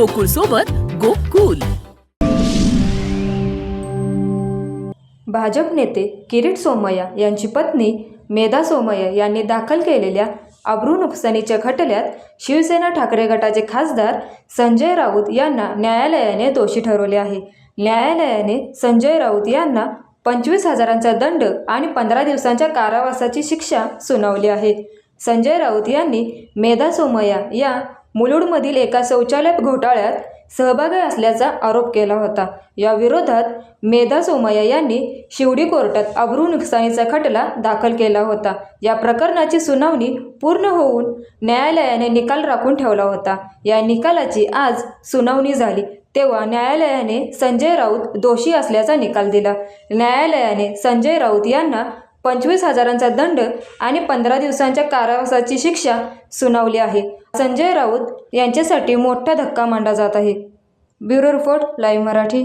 गोकुळ सोबत गोकुल. भाजप नेते किरीट सोमय्या यांची पत्नी मेधा सोमय्या यांनी दाखल केलेल्या अब्रू नुकसानीच्या खटल्यात शिवसेना ठाकरे गटाचे खासदार संजय राऊत यांना न्यायालयाने दोषी ठरवले आहे. न्यायालयाने संजय राऊत यांना पंचवीस हजारांचा दंड आणि पंधरा दिवसांच्या कारावासाची शिक्षा सुनावली आहे. संजय राऊत यांनी मेधा सोमय्या या मुलुडमधील एका शौचालय घोटाळ्यात सहभागी असल्याचा आरोप केला होता. या विरोधात मेधा सोमय्या यांनी शिवडी कोर्टात अब्रू नुकसानीचा खटला दाखल केला होता. या प्रकरणाची सुनावणी पूर्ण होऊन न्यायालयाने निकाल राखून ठेवला होता. या निकालाची आज सुनावणी झाली. तेव्हा न्यायालयाने संजय राऊत दोषी असल्याचा निकाल दिला. न्यायालयाने संजय राऊत यांना पंचवीस हजारांचा दंड आणि पंधरा दिवसांच्या कारावासाची शिक्षा सुनावली आहे. संजय राऊत यांच्यासाठी मोठा धक्का मांडला जात आहे. Bureau report live Marathi.